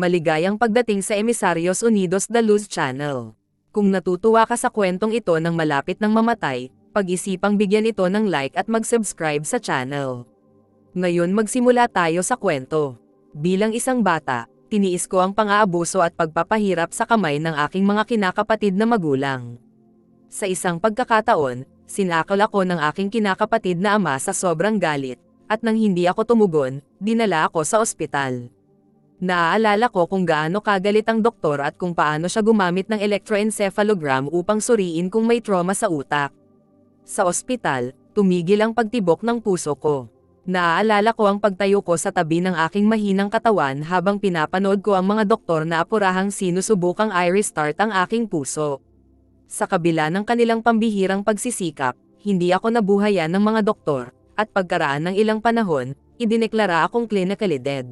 Maligayang pagdating sa Emisarios Unidos da Luz Channel. Kung natutuwa ka sa kwentong ito ng malapit ng mamatay, pag-isipang bigyan ito ng like at mag-subscribe sa channel. Ngayon magsimula tayo sa kwento. Bilang isang bata, tiniis ko ang pang-aabuso at pagpapahirap sa kamay ng aking mga kinakapatid na magulang. Sa isang pagkakataon, sinakal ako ng aking kinakapatid na ama sa sobrang galit, at nang hindi ako tumugon, dinala ako sa ospital. Naaalala ko kung gaano kagalit ang doktor at kung paano siya gumamit ng electroencephalogram upang suriin kung may trauma sa utak. Sa ospital, tumigil ang pagtibok ng puso ko. Naaalala ko ang pagtayo ko sa tabi ng aking mahinang katawan habang pinapanood ko ang mga doktor na apurahang sinusubukang i-restart ang aking puso. Sa kabila ng kanilang pambihirang pagsisikap, hindi ako nabuhayan ng mga doktor, at pagkaraan ng ilang panahon, idineklara akong clinically dead.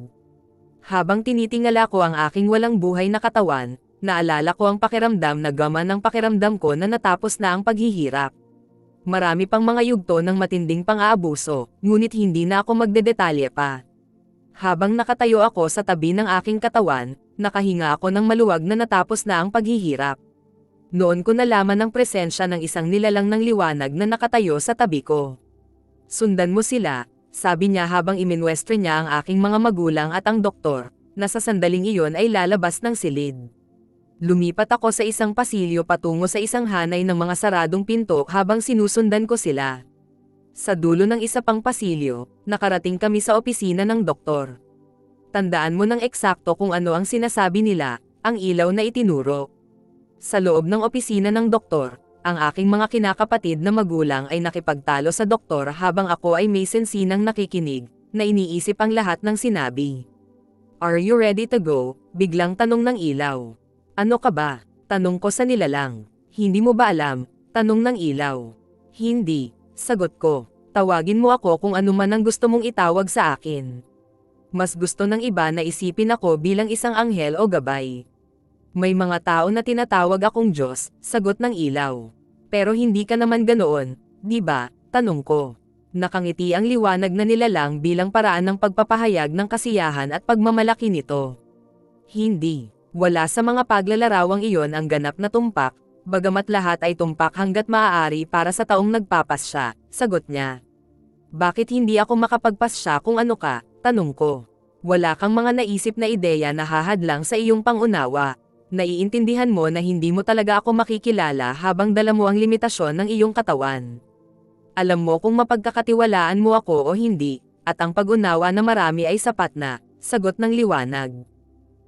Habang tinitingala ko ang aking walang buhay na katawan, naalala ko ang pakiramdam na gaman ng pakiramdam ko na natapos na ang paghihirap. Marami pang mga yugto ng matinding pang-aabuso, ngunit hindi na ako magdedetalye pa. Habang nakatayo ako sa tabi ng aking katawan, nakahinga ako ng maluwag na natapos na ang paghihirap. Noon ko nalaman ang presensya ng isang nilalang ng liwanag na nakatayo sa tabi ko. Sundan mo sila, sabi niya habang iminwestro niya ang aking mga magulang at ang doktor, na sa sandaling iyon ay lalabas ng silid. Lumipat ako sa isang pasilyo patungo sa isang hanay ng mga saradong pinto habang sinusundan ko sila. Sa dulo ng isa pang pasilyo, nakarating kami sa opisina ng doktor. Tandaan mo ng eksakto kung ano ang sinasabi nila, ang ilaw na itinuro. Sa loob ng opisina ng doktor, ang aking mga kinakapatid na magulang ay nakipagtalo sa doktor habang ako ay may sensinang nakikinig, na iniisip ang lahat ng sinabi. Are you ready to go? Biglang tanong ng ilaw. Ano ka ba? Tanong ko sa nilalang. Hindi mo ba alam? Tanong ng ilaw. Hindi. Sagot ko. Tawagin mo ako kung ano man ang gusto mong itawag sa akin. Mas gusto ng iba na isipin ako bilang isang anghel o gabay. May mga tao na tinatawag akong Diyos, sagot ng ilaw. Pero hindi ka naman ganoon, di ba? Tanong ko. Nakangiti ang liwanag na nilalang bilang paraan ng pagpapahayag ng kasiyahan at pagmamalaki nito. Hindi. Wala sa mga paglalarawang iyon ang ganap na tumpak, bagamat lahat ay tumpak hanggat maaari para sa taong nagpapas siya, sagot niya. Bakit hindi ako makapagpas siya kung ano ka? Tanong ko. Wala kang mga naisip na ideya na hahadlang sa iyong pangunawa. Naiintindihan mo na hindi mo talaga ako makikilala habang dala mo ang limitasyon ng iyong katawan. Alam mo kung mapagkakatiwalaan mo ako o hindi, at ang pag-unawa na marami ay sapat na, sagot ng liwanag.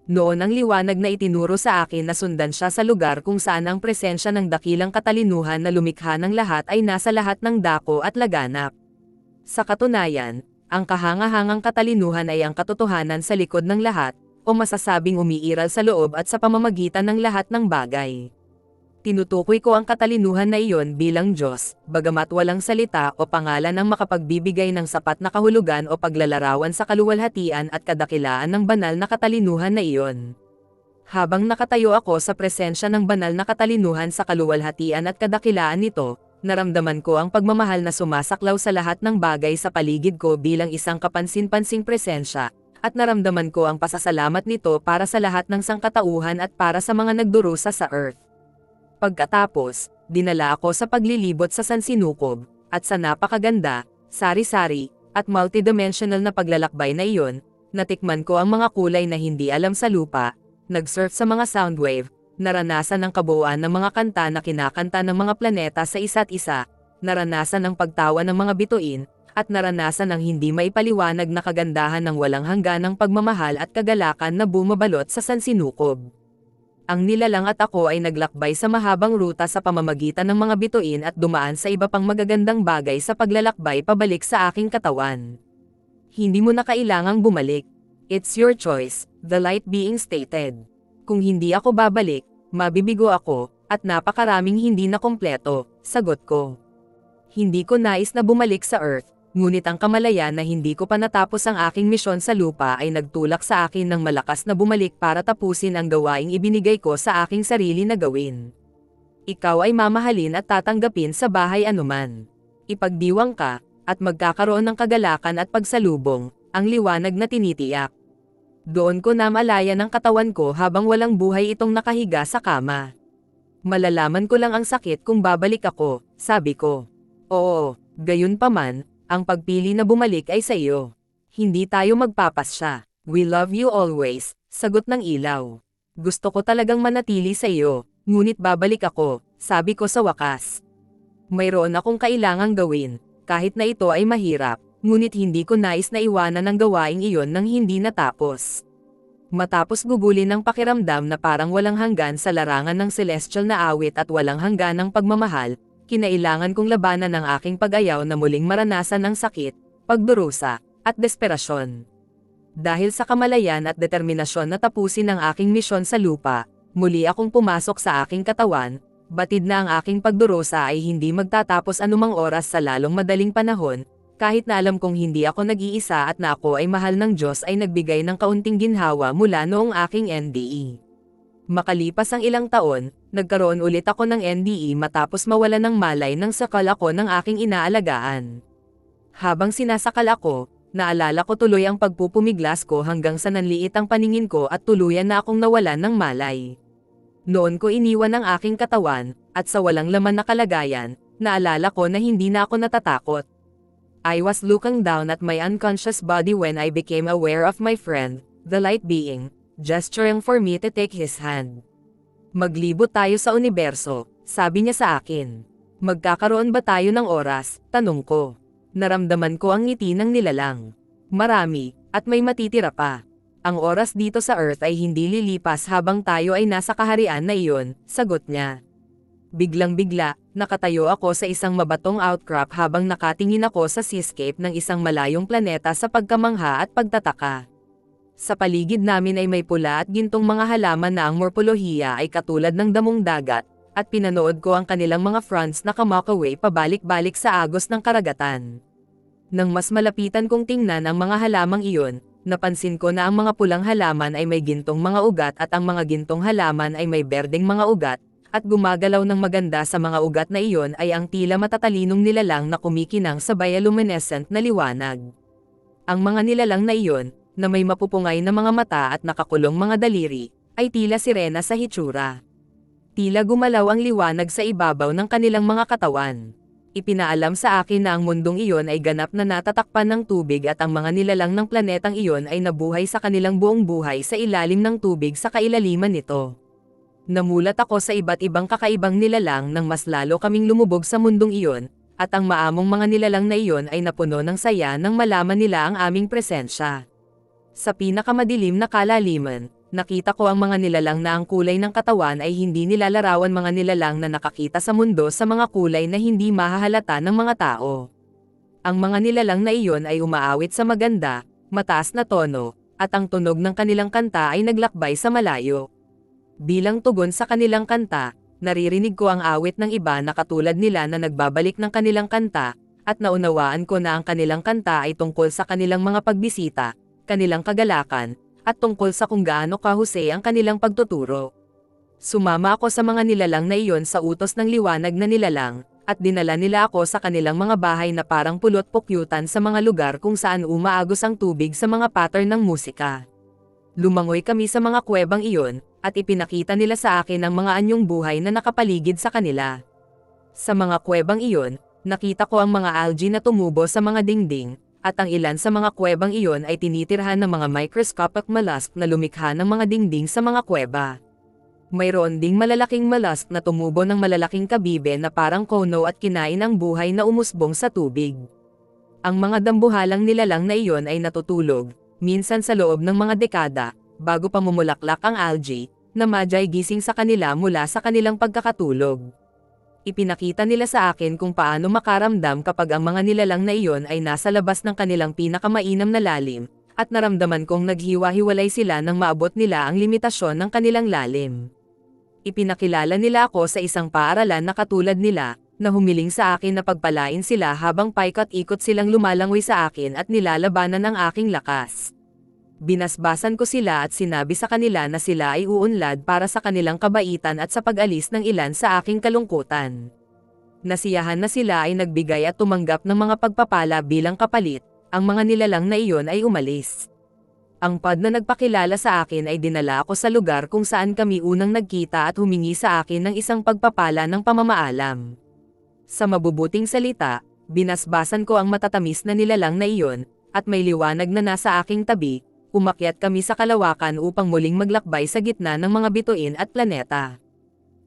Noon ang liwanag na itinuro sa akin na sundan siya sa lugar kung saan ang presensya ng dakilang katalinuhan na lumikha ng lahat ay nasa lahat ng dako at laganap. Sa katunayan, ang kahangahangang katalinuhan ay ang katotohanan sa likod ng lahat, o masasabing umiiral sa loob at sa pamamagitan ng lahat ng bagay. Tinutukoy ko ang katalinuhan na iyon bilang Diyos, bagamat walang salita o pangalan ang makapagbibigay ng sapat na kahulugan o paglalarawan sa kaluwalhatian at kadakilaan ng banal na katalinuhan na iyon. Habang nakatayo ako sa presensya ng banal na katalinuhan sa kaluwalhatian at kadakilaan nito, naramdaman ko ang pagmamahal na sumasaklaw sa lahat ng bagay sa paligid ko bilang isang kapansin-pansing presensya, at naramdaman ko ang pasasalamat nito para sa lahat ng sangkatauhan at para sa mga nagdurusa sa Earth. Pagkatapos, dinala ako sa paglilibot sa San Sinukob, at sa napakaganda, sari-sari, at multidimensional na paglalakbay na iyon, natikman ko ang mga kulay na hindi alam sa lupa, nag-surf sa mga soundwave, naranasan ang kabuuan ng mga kanta na kinakanta ng mga planeta sa isa't isa, naranasan ang pagtawa ng mga bituin, at naranasan ang hindi maipaliwanag na kagandahan ng walang hangganang pagmamahal at kagalakan na bumabalot sa San Sinukob. Ang nilalang at ako ay naglakbay sa mahabang ruta sa pamamagitan ng mga bituin at dumaan sa iba pang magagandang bagay sa paglalakbay pabalik sa aking katawan. Hindi mo na kailangang bumalik. It's your choice, the light being stated. Kung hindi ako babalik, mabibigo ako, at napakaraming hindi na kompleto, sagot ko. Hindi ko nais na bumalik sa Earth, Ngunit ang kamalayan na hindi ko pa natapos ang aking misyon sa lupa ay nagtulak sa akin ng malakas na bumalik para tapusin ang gawaing ibinigay ko sa aking sarili na gawin. Ikaw ay mamahalin at tatanggapin sa bahay anuman. Ipagdiwang ka, at magkakaroon ng kagalakan at pagsalubong, ang liwanag na tinitiyak. Doon ko namalayan ang katawan ko habang walang buhay itong nakahiga sa kama. Malalaman ko lang ang sakit kung babalik ako, sabi ko. Oo, gayon pa man, ang pagpili na bumalik ay sa iyo. Hindi tayo magpapasya. We love you always, sagot ng ilaw. Gusto ko talagang manatili sa iyo, ngunit babalik ako, sabi ko sa wakas. Mayroon akong kailangang gawin, kahit na ito ay mahirap, ngunit hindi ko nais na iwanan ang gawaing iyon nang hindi natapos. Matapos gugulin ng pakiramdam na parang walang hanggan sa larangan ng celestial na awit at walang hanggan ng pagmamahal, kinailangan kong labanan ang aking pag-ayaw na muling maranasan ng sakit, pagdurusa, at desperasyon. Dahil sa kamalayan at determinasyon na tapusin ang aking misyon sa lupa, muli akong pumasok sa aking katawan, batid na ang aking pagdurusa ay hindi magtatapos anumang oras sa lalong madaling panahon, kahit na alam kong hindi ako nag-iisa at na ako ay mahal ng Diyos ay nagbigay ng kaunting ginhawa mula noong aking NDE. Makalipas ang ilang taon, nagkaroon ulit ako ng NDE matapos mawala ng malay nang sakal ako ng aking inaalagaan. Habang sinasakal ako, naalala ko tuloy ang pagpupumiglas ko hanggang sa nanliit ang paningin ko at tuluyan na akong nawalan ng malay. Noon ko iniwan ang aking katawan, at sa walang laman na kalagayan, naalala ko na hindi na ako natatakot. I was looking down at my unconscious body when I became aware of my friend, the light being, gesturing for me to take his hand. Maglibot tayo sa universo, sabi niya sa akin. Magkakaroon ba tayo ng oras, tanong ko. Naramdaman ko ang ngiti ng nilalang. Marami, at may matitira pa. Ang oras dito sa Earth ay hindi lilipas habang tayo ay nasa kaharian na iyon, sagot niya. Biglang-bigla, nakatayo ako sa isang mabatong outcrop habang nakatingin ako sa seascape ng isang malayong planeta sa pagkamangha at pagtataka. Sa paligid namin ay may pula at gintong mga halaman na ang morpolohiya ay katulad ng damong dagat, at pinanood ko ang kanilang mga fronts na kamakaway pabalik-balik sa agos ng karagatan. Nang mas malapitan kong tingnan ang mga halamang iyon, napansin ko na ang mga pulang halaman ay may gintong mga ugat at ang mga gintong halaman ay may berdeng mga ugat, at gumagalaw ng maganda sa mga ugat na iyon ay ang tila matatalinong nilalang na kumikinang sa bioluminescent na liwanag. Ang mga nilalang na iyon, na may mapupungay na mga mata at nakakulong mga daliri, ay tila sirena sa hitsura. Tila gumalaw ang liwanag sa ibabaw ng kanilang mga katawan. Ipinaalam sa akin na ang mundong iyon ay ganap na natatakpan ng tubig at ang mga nilalang ng planetang iyon ay nabuhay sa kanilang buong buhay sa ilalim ng tubig sa kailaliman nito. Namulat ako sa iba't ibang kakaibang nilalang nang mas lalo kaming lumubog sa mundong iyon, at ang maamong mga nilalang na iyon ay napuno ng saya nang malaman nila ang aming presensya. Sa pinakamadilim na kalaliman, nakita ko ang mga nilalang na ang kulay ng katawan ay hindi nilalarawan mga nilalang na nakakita sa mundo sa mga kulay na hindi mahahalata ng mga tao. Ang mga nilalang na iyon ay umaawit sa maganda, mataas na tono, at ang tunog ng kanilang kanta ay naglakbay sa malayo. Bilang tugon sa kanilang kanta, naririnig ko ang awit ng iba na katulad nila na nagbabalik ng kanilang kanta, at naunawaan ko na ang kanilang kanta ay tungkol sa kanilang mga pagbisita, kanilang kagalakan, at tungkol sa kung gaano kahusay ang kanilang pagtuturo. Sumama ako sa mga nilalang na iyon sa utos ng liwanag na nilalang, at dinala nila ako sa kanilang mga bahay na parang pulot-pukyutan sa mga lugar kung saan umaagos ang tubig sa mga pattern ng musika. Lumangoy kami sa mga kuwebang iyon, at ipinakita nila sa akin ang mga anyong buhay na nakapaligid sa kanila. Sa mga kuwebang iyon, nakita ko ang mga algae na tumubo sa mga dingding, at ang ilan sa mga kuwebang iyon ay tinitirhan ng mga microscopic mollusk na lumikha ng mga dingding sa mga kuweba. Mayroon ding malalaking mollusk na tumubo ng malalaking kabibe na parang kono at kinain ang buhay na umusbong sa tubig. Ang mga dambuhalang nilalang na iyon ay natutulog, minsan sa loob ng mga dekada, bago pa mumulaklak ang algae, na madyay gising sa kanila mula sa kanilang pagkakatulog. Ipinakita nila sa akin kung paano makaramdam kapag ang mga nilalang na iyon ay nasa labas ng kanilang pinakamainam na lalim, at naramdaman kong naghiwa-hiwalay sila nang maabot nila ang limitasyon ng kanilang lalim. Ipinakilala nila ako sa isang paaralan na katulad nila, na humiling sa akin na pagpalain sila habang paikot-ikot silang lumalangoy sa akin at nilalabanan ang aking lakas. Binasbasan ko sila at sinabi sa kanila na sila ay uunlad para sa kanilang kabaitan at sa pag-alis ng ilan sa aking kalungkutan. Nasiyahan na sila ay nagbigay at tumanggap ng mga pagpapala bilang kapalit, ang mga nilalang na iyon ay umalis. Ang pod na nagpakilala sa akin ay dinala ako sa lugar kung saan kami unang nagkita at humingi sa akin ng isang pagpapala ng pamamaalam. Sa mabubuting salita, binasbasan ko ang matatamis na nilalang na iyon, at may liwanag na nasa aking tabi, umakyat kami sa kalawakan upang muling maglakbay sa gitna ng mga bituin at planeta.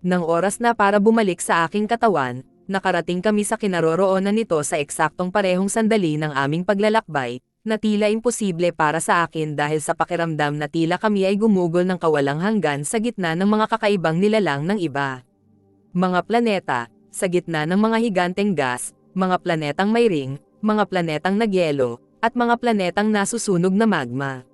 Nang oras na para bumalik sa aking katawan, nakarating kami sa kinaroroonan nito sa eksaktong parehong sandali ng aming paglalakbay, na tila imposible para sa akin dahil sa pakiramdam na tila kami ay gumugol ng kawalang hanggan sa gitna ng mga kakaibang nilalang ng iba. Mga planeta, sa gitna ng mga higanteng gas, mga planetang may ring, mga planetang nagyelo, at mga planetang nasusunog na magma.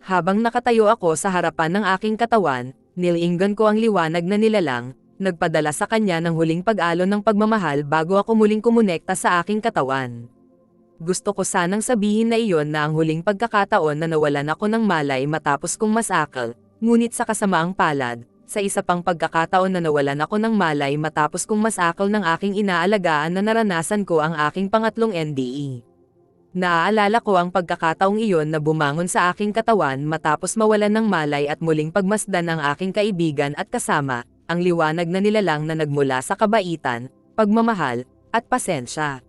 Habang nakatayo ako sa harapan ng aking katawan, nilinggan ko ang liwanag na nilalang, nagpadala sa kanya ng huling pag-alon ng pagmamahal bago ako muling kumonekta sa aking katawan gusto ko sanang sabihin na iyon na ang huling pagkakataon na nawalan ako ng malay matapos kong masakal, ngunit sa kasamaang palad, sa isa pang pagkakataon na nawalan ako ng malay matapos kong masakal ng aking inaalagaan na naranasan ko ang aking pangatlong NDE. Naaalala ko ang pagkakataong iyon na bumangon sa aking katawan matapos mawalan ng malay at muling pagmasdan ng aking kaibigan at kasama, ang liwanag na nilalang na nagmula sa kabaitan, pagmamahal, at pasensya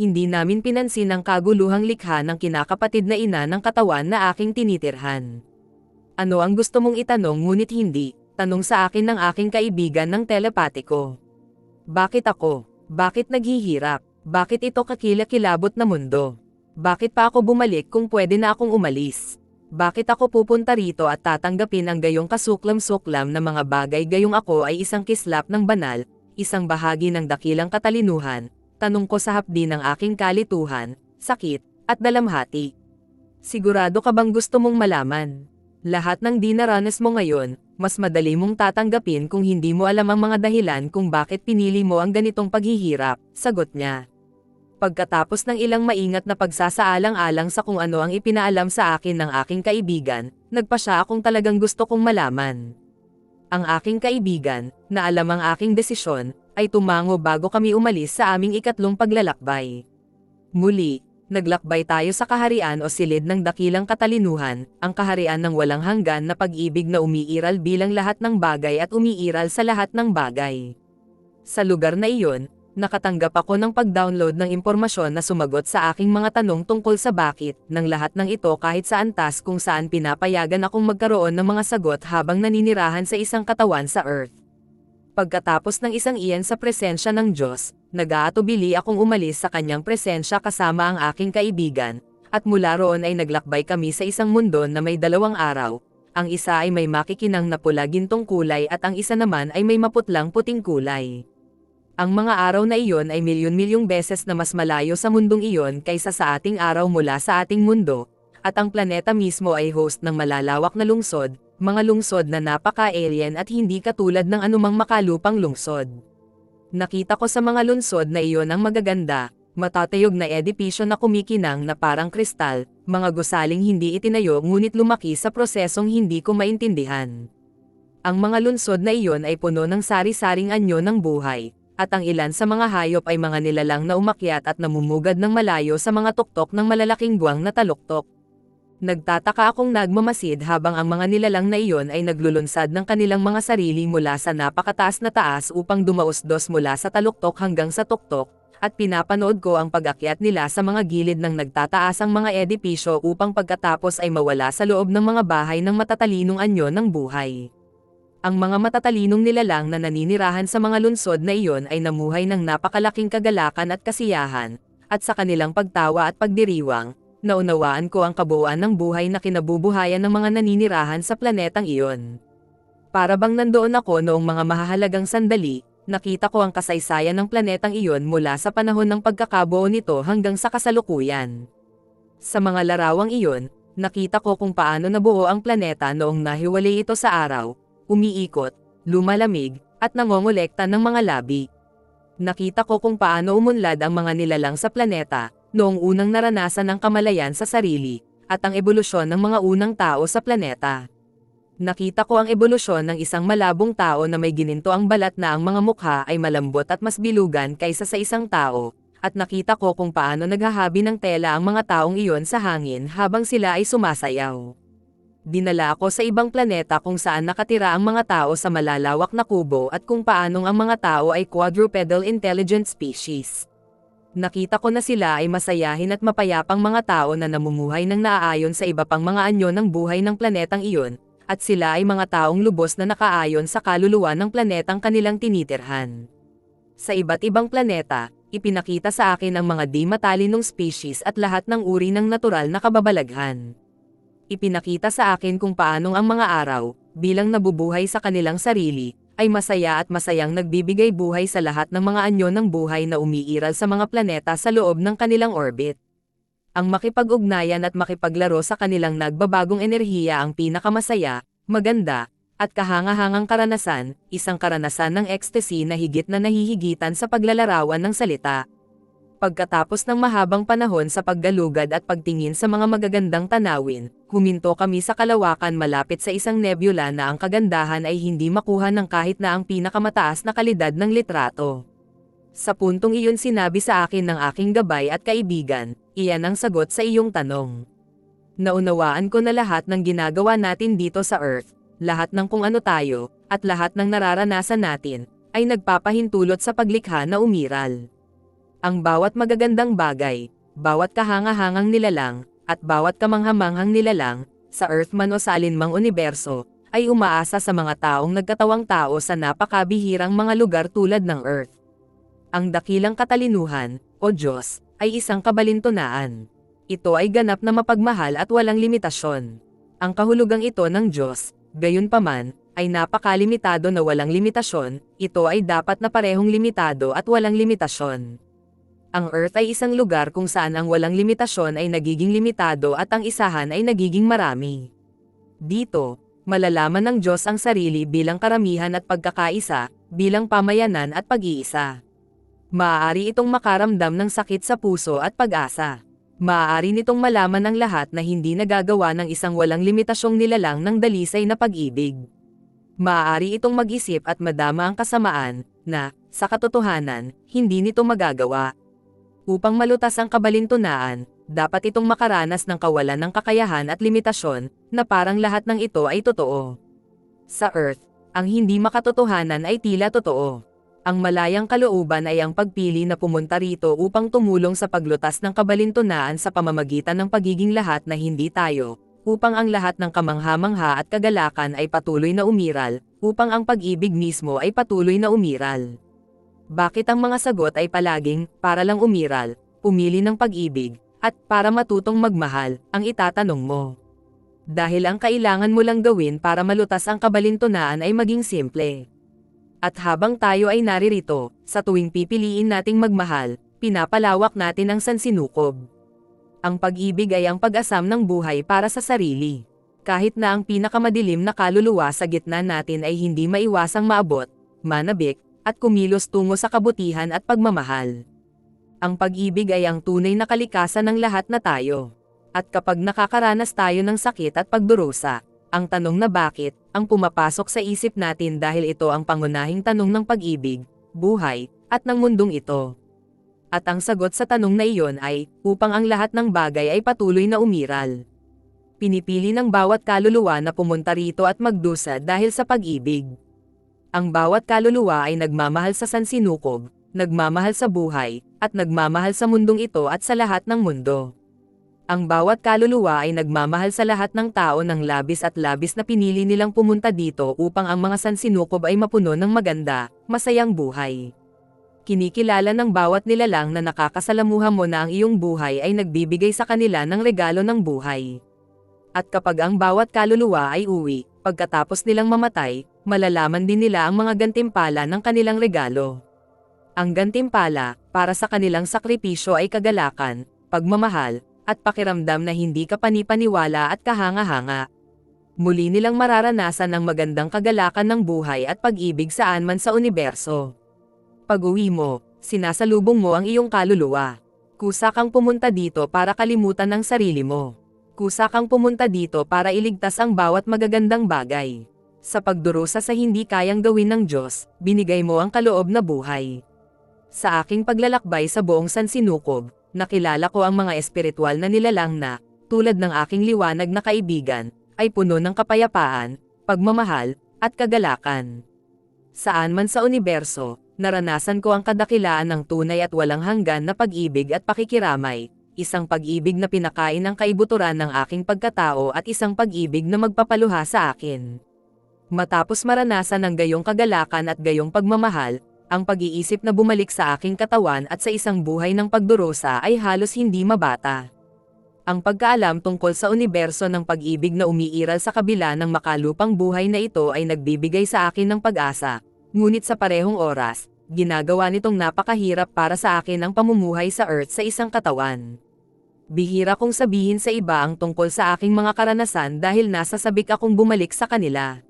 hindi namin pinansin ang kaguluhang likha ng kinakapatid na ina ng katawan na aking tinitirhan. Ano ang gusto mong itanong ngunit hindi, tanong sa akin ng aking kaibigan ng telepatiko. Bakit ako? Bakit naghihirap? Bakit ito kakilakilabot na mundo? Bakit pa ako bumalik kung pwede na akong umalis? Bakit ako pupunta rito at tatanggapin ang gayong kasuklam-suklam na mga bagay gayong ako ay isang kislap ng banal, isang bahagi ng dakilang katalinuhan, tanong ko sa hapdi ng aking kalituhan, sakit, at dalamhati. Sigurado ka bang gusto mong malaman? Lahat ng dinaranas mo ngayon, mas madali mong tatanggapin kung hindi mo alam ang mga dahilan kung bakit pinili mo ang ganitong paghihirap, sagot niya. Pagkatapos ng ilang maingat na pagsasaalang-alang sa kung ano ang ipinaalam sa akin ng aking kaibigan, nagpa siya akong talagang gusto kong malaman. Ang aking kaibigan, na alam ang aking desisyon, ay tumango bago kami umalis sa aming ikatlong paglalakbay. Muli, naglakbay tayo sa kaharian o silid ng dakilang katalinuhan, ang kaharian ng walang hanggan na pag-ibig na umiiral bilang lahat ng bagay at umiiral sa lahat ng bagay. Sa lugar na iyon, nakatanggap ako ng pag-download ng impormasyon na sumagot sa aking mga tanong tungkol sa bakit ng lahat ng ito kahit sa antas kung saan pinapayagan akong magkaroon ng mga sagot habang naninirahan sa isang katawan sa Earth. Pagkatapos ng isang iyan sa presensya ng Diyos, nag-aatubili akong umalis sa kanyang presensya kasama ang aking kaibigan, at mula roon ay naglakbay kami sa isang mundo na may dalawang araw. Ang isa ay may makikinang na pula gintong kulay at ang isa naman ay may maputlang puting kulay. Ang mga araw na iyon ay milyon-milyong beses na mas malayo sa mundong iyon kaysa sa ating araw mula sa ating mundo, at ang planeta mismo ay host ng malalawak na lungsod, mga lungsod na napaka-alien at hindi katulad ng anumang makalupang lungsod. Nakita ko sa mga lungsod na iyon ang magaganda, matatayog na edipisyo na kumikinang na parang kristal, mga gusaling hindi itinayo ngunit lumaki sa prosesong hindi ko maintindihan. Ang mga lungsod na iyon ay puno ng sari-saring anyo ng buhay, at ang ilan sa mga hayop ay mga nilalang na umakyat at namumugad ng malayo sa mga tuktok ng malalaking buwang na taluktok. Nagtataka akong nagmamasid habang ang mga nilalang na iyon ay naglulunsad ng kanilang mga sarili mula sa napakataas na taas upang dumausdos mula sa taluktok hanggang sa tuktok, at pinapanood ko ang pag-akyat nila sa mga gilid ng nagtataasang mga edipisyo upang pagkatapos ay mawala sa loob ng mga bahay ng matatalinong anyo ng buhay. Ang mga matatalinong nilalang na naninirahan sa mga lunsod na iyon ay namuhay ng napakalaking kagalakan at kasiyahan, at sa kanilang pagtawa at pagdiriwang, naunawaan ko ang kabuuan ng buhay na kinabubuhayan ng mga naninirahan sa planetang iyon. Para bang nandoon ako noong mga mahahalagang sandali, nakita ko ang kasaysayan ng planetang iyon mula sa panahon ng pagkakabuo nito hanggang sa kasalukuyan. Sa mga larawang iyon, nakita ko kung paano nabuo ang planeta noong nahiwalay ito sa araw, umiikot, lumalamig, at nangongolekta ng mga labi. Nakita ko kung paano umunlad ang mga nilalang sa planeta, noong unang naranasan ng kamalayan sa sarili, at ang ebolusyon ng mga unang tao sa planeta. Nakita ko ang ebolusyon ng isang malabong tao na may gininto ang balat na ang mga mukha ay malambot at mas bilugan kaysa sa isang tao, at nakita ko kung paano naghahabi ng tela ang mga taong iyon sa hangin habang sila ay sumasayaw. Dinala ako sa ibang planeta kung saan nakatira ang mga tao sa malalawak na kubo at kung paanong ang mga tao ay quadrupedal intelligent species. Nakita ko na sila ay masayahin at mapayapang mga tao na namumuhay ng naaayon sa iba pang mga anyo ng buhay ng planetang iyon, at sila ay mga taong lubos na nakaayon sa kaluluwa ng planetang kanilang tinitirhan. Sa iba't ibang planeta, ipinakita sa akin ang mga di matalinong species at lahat ng uri ng natural na kababalaghan ipinakita sa akin kung paanong ang mga araw, bilang nabubuhay sa kanilang sarili, ay masaya at masayang nagbibigay buhay sa lahat ng mga anyo ng buhay na umiiral sa mga planeta sa loob ng kanilang orbit. Ang makipag-ugnayan at makipaglaro sa kanilang nagbabagong enerhiya ang pinakamasaya, maganda, at kahangahangang karanasan, isang karanasan ng ecstasy na higit na nahihigitan sa paglalarawan ng salita. Pagkatapos ng mahabang panahon sa paggalugad at pagtingin sa mga magagandang tanawin, huminto kami sa kalawakan malapit sa isang nebula na ang kagandahan ay hindi makuha ng kahit na ang pinakamataas na kalidad ng litrato. Sa puntong iyon sinabi sa akin ng aking gabay at kaibigan, iyan ang sagot sa iyong tanong. Naunawaan ko na lahat ng ginagawa natin dito sa Earth, lahat ng kung ano tayo, at lahat ng nararanasan natin, ay nagpapahintulot sa paglikha na umiral. Ang bawat magagandang bagay, bawat kahangahangang nilalang, at bawat kamanghamanghang nilalang, sa Earth man o sa alinmang universo, ay umaasa sa mga taong nagkatawang tao sa napakabihirang mga lugar tulad ng Earth. Ang dakilang katalinuhan, o Diyos, ay isang kabalintunaan. Ito ay ganap na mapagmahal at walang limitasyon. Ang kahulugang ito ng Diyos, gayon paman, ay napakalimitado na walang limitasyon, ito ay dapat na parehong limitado at walang limitasyon. Ang Earth ay isang lugar kung saan ang walang limitasyon ay nagiging limitado at ang isahan ay nagiging marami. Dito, malalaman ng Diyos ang sarili bilang karamihan at pagkakaisa, bilang pamayanan at pag-iisa. Maaari itong makaramdam ng sakit sa puso at pag-asa. Maaari nitong malaman ng lahat na hindi nagagawa ng isang walang limitasyong nilalang ng dalisay na pag-ibig. Maaari itong mag-isip at madama ang kasamaan, na, sa katotohanan, hindi nito magagawa. Upang malutas ang kabalintunaan, dapat itong makaranas ng kawalan ng kakayahan at limitasyon, na parang lahat ng ito ay totoo. Sa Earth, ang hindi makatotohanan ay tila totoo. Ang malayang kalooban ay ang pagpili na pumunta rito upang tumulong sa paglutas ng kabalintunaan sa pamamagitan ng pagiging lahat na hindi tayo, upang ang lahat ng kamangha-mangha at kagalakan ay patuloy na umiral, upang ang pag-ibig mismo ay patuloy na umiral. Bakit ang mga sagot ay palaging, para lang umiral, pumili ng pag-ibig, at para matutong magmahal, ang itatanong mo? Dahil ang kailangan mo lang gawin para malutas ang kabalintunaan ay maging simple. At habang tayo ay naririto, sa tuwing pipiliin nating magmahal, pinapalawak natin ang sansinukob. Ang pag-ibig ay ang pag-asam ng buhay para sa sarili. Kahit na ang pinakamadilim na kaluluwa sa gitna natin ay hindi maiwasang maabot, manabik, at kumilos tungo sa kabutihan at pagmamahal. Ang pag-ibig ay ang tunay na kalikasan ng lahat na tayo. At kapag nakakaranas tayo ng sakit at pagdurusa, ang tanong na bakit, ang pumapasok sa isip natin dahil ito ang pangunahing tanong ng pag-ibig, buhay, at ng mundong ito. At ang sagot sa tanong na iyon ay, upang ang lahat ng bagay ay patuloy na umiral. Pinipili ng bawat kaluluwa na pumunta rito at magdusa dahil sa pag-ibig. Ang bawat kaluluwa ay nagmamahal sa sansinukob, nagmamahal sa buhay, at nagmamahal sa mundong ito at sa lahat ng mundo. Ang bawat kaluluwa ay nagmamahal sa lahat ng tao ng labis at labis na pinili nilang pumunta dito upang ang mga sansinukob ay mapuno ng maganda, masayang buhay. Kinikilala ng bawat nilalang na nakakasalamuha mo na ang iyong buhay ay nagbibigay sa kanila ng regalo ng buhay. At kapag ang bawat kaluluwa ay uwi, pagkatapos nilang mamatay, malalaman din nila ang mga gantimpala ng kanilang regalo. Ang gantimpala, para sa kanilang sakripisyo ay kagalakan, pagmamahal, at pakiramdam na hindi ka panipaniwala at kahanga-hanga. Muli nilang mararanasan ang magandang kagalakan ng buhay at pag-ibig saan man sa universo. Pag-uwi mo, sinasalubong mo ang iyong kaluluwa. Kusa kang pumunta dito para kalimutan ang sarili mo. Kusa kang pumunta dito para iligtas ang bawat magagandang bagay. Sa pagdurusa sa hindi kayang gawin ng Diyos, binigay mo ang kaloob na buhay. Sa aking paglalakbay sa buong Sansinukob, nakilala ko ang mga espiritual na nilalang na, tulad ng aking liwanag na kaibigan, ay puno ng kapayapaan, pagmamahal, at kagalakan. Saan man sa universo, naranasan ko ang kadakilaan ng tunay at walang hanggan na pag-ibig at pakikiramay, isang pag-ibig na pinakain ng kaibuturan ng aking pagkatao at isang pag-ibig na magpapaluha sa akin. Matapos maranasan ang gayong kagalakan at gayong pagmamahal, ang pag-iisip na bumalik sa aking katawan at sa isang buhay ng pagdurusa ay halos hindi mabata. Ang pagkaalam tungkol sa universo ng pag-ibig na umiiral sa kabila ng makalupang buhay na ito ay nagbibigay sa akin ng pag-asa, ngunit sa parehong oras, ginagawa nitong napakahirap para sa akin ang pamumuhay sa Earth sa isang katawan. Bihira kong sabihin sa iba ang tungkol sa aking mga karanasan dahil nasa sabik akong bumalik sa kanila.